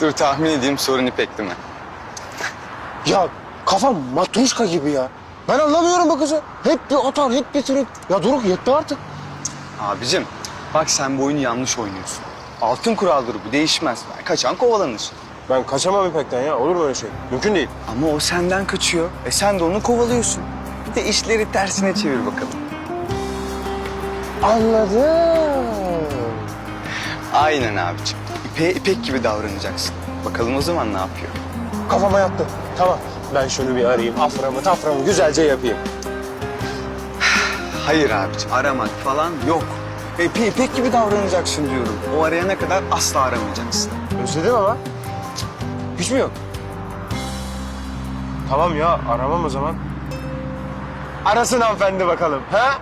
Dur tahmin edeyim sorun İpek'ti mi? Ya kafam matruşka gibi ya. Ben anlamıyorum bu kızı. Hep bir atar, hep bir trip. Ya Doruk yetti artık. Abicim bak sen bu oyunu yanlış oynuyorsun. Altın kuraldır bu değişmez. Kaçan kovalanır. Ben kaçamam İpek'ten ya. Olur mu öyle şey? Mümkün değil. Ama o senden kaçıyor. E sen de onu kovalıyorsun. Bir de işleri tersine çevir bakalım. Anladım. Aynen abicim. İpe, İpek gibi davranacaksın. Bakalım o zaman ne yapıyor? Kafama yattı. Tamam. Ben şunu bir arayayım. Aframı taframı güzelce yapayım. Hayır abicim aramak falan yok. E, İpe, İpek gibi davranacaksın diyorum. O arayana kadar asla aramayacaksın. Özledim ama. Hiç mi yok? Tamam ya aramam o zaman. Arasın hanımefendi bakalım. Ha?